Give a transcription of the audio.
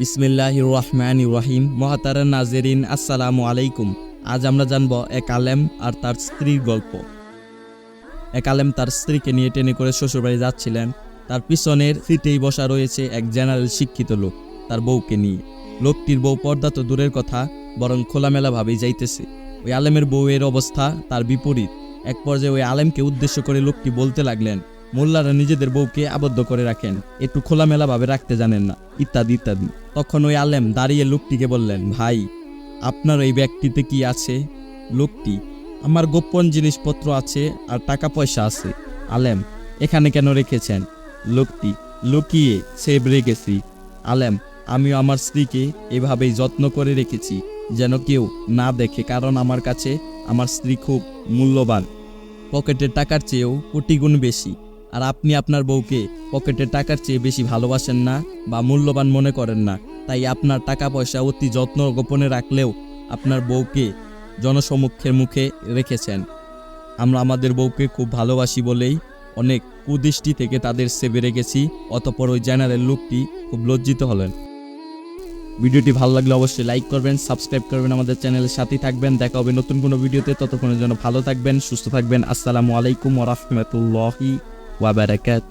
বিসমিল্লাহ রহমান রাহিম। মহাতারা নাজেরিন, আসসালামু আলাইকুম। আজ আমরা জানব এক আলেম আর তার স্ত্রীর গল্প। এক আলেম তার স্ত্রীকে নিয়ে টেনে করে শ্বশুরবাড়ি যাচ্ছিলেন। তার পিছনের সিটেই বসা রয়েছে এক জেনারেল শিক্ষিত লোক, তার বউকে নিয়ে। লোকটির বউ পর্দা তো দূরের কথা, বরং খোলামেলাভাবেই যাইতেছে। ওই আলেমের বউয়ের অবস্থা তার বিপরীত। এক পর্যায়ে ওই আলেমকে উদ্দেশ্য করে লোকটি বলতে লাগলেন, মোল্লারা নিজেদের বউকে আবদ্ধ করে রাখেন, একটু খোলামেলাভাবে রাখতে জানেন না। ইত্যাদি ইত্যাদি। তখন ওই আলেম দাঁড়িয়ে লোকটিকে বললেন, ভাই, আপনার ওই ব্যক্তিতে কি আছে? লোকটি? আমার গোপন জিনিসপত্র আছে আর টাকা পয়সা আছে। আলেম, এখানে কেন রেখেছেন? লোকটি, লুকিয়ে সেব রেখেছি। আলেম, আমিও আমার স্ত্রীকে এভাবেই যত্ন করে রেখেছি, যেন কেউ না দেখে, কারণ আমার কাছে আমার স্ত্রী খুব মূল্যবান। পকেটের টাকার চেয়েও কোটি গুণ বেশি। আর আপনি আপনার বউকে পকেটের টাকার চেয়ে বেশি ভালোবাসেন না বা মূল্যবান মনে করেন না। তাই আপনার টাকা পয়সা অতি যত্ন গোপনে রাখলেও আপনার বউকে জনসমক্ষের মুখে রেখেছেন। আমরা আমাদের বউকে খুব ভালোবাসি বলেই অনেক কুদৃষ্টি থেকে তাদের সেবে রেখেছি, অতপর ওই জেনারেল লোকটি খুব লজ্জিত হলেন। ভিডিওটি ভালো লাগলে অবশ্যই লাইক করবেন, সাবস্ক্রাইব করবেন আমাদের চ্যানেলের সাথেই থাকবেন। দেখা হবে নতুন কোনো ভিডিওতে, ততক্ষণের জন্য ভালো থাকবেন, সুস্থ থাকবেন। আসসালামু আলাইকুম ওরহমতুল্লাহি ওয়াবারাকাত